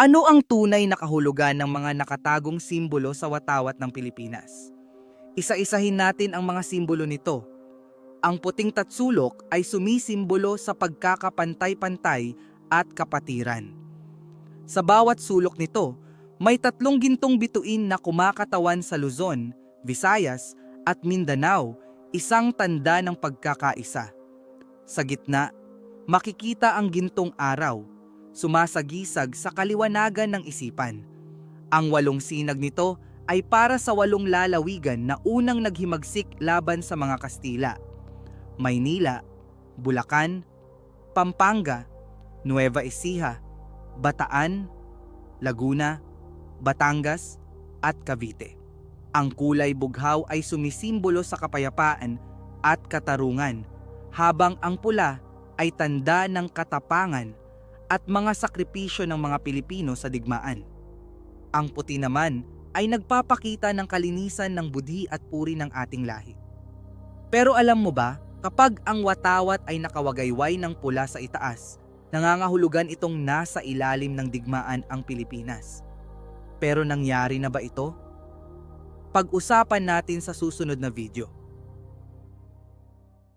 Ano ang tunay na kahulugan ng mga nakatagong simbolo sa watawat ng Pilipinas? Isa-isahin natin ang mga simbolo nito. Ang puting tatsulok ay sumisimbolo sa pagkakapantay-pantay at kapatiran. Sa bawat sulok nito, may tatlong gintong bituin na kumakatawan sa Luzon, Visayas at Mindanao, isang tanda ng pagkakaisa. Sa gitna, makikita ang gintong araw, sumasagisag sa kaliwanagan ng isipan. Ang walong sinag nito ay para sa walong lalawigan na unang naghimagsik laban sa mga Kastila. Maynila, Bulacan, Pampanga, Nueva Ecija, Bataan, Laguna, Batangas at Cavite. Ang kulay bughaw ay sumisimbolo sa kapayapaan at katarungan, habang ang pula ay tanda ng katapangan at mga sakripisyo ng mga Pilipino sa digmaan. Ang puti naman ay nagpapakita ng kalinisan ng budhi at puri ng ating lahi. Pero alam mo ba, kapag ang watawat ay nakawagayway ng pula sa itaas, nangangahulugan itong nasa ilalim ng digmaan ang Pilipinas. Pero nangyari na ba ito? Pag-usapan natin sa susunod na video.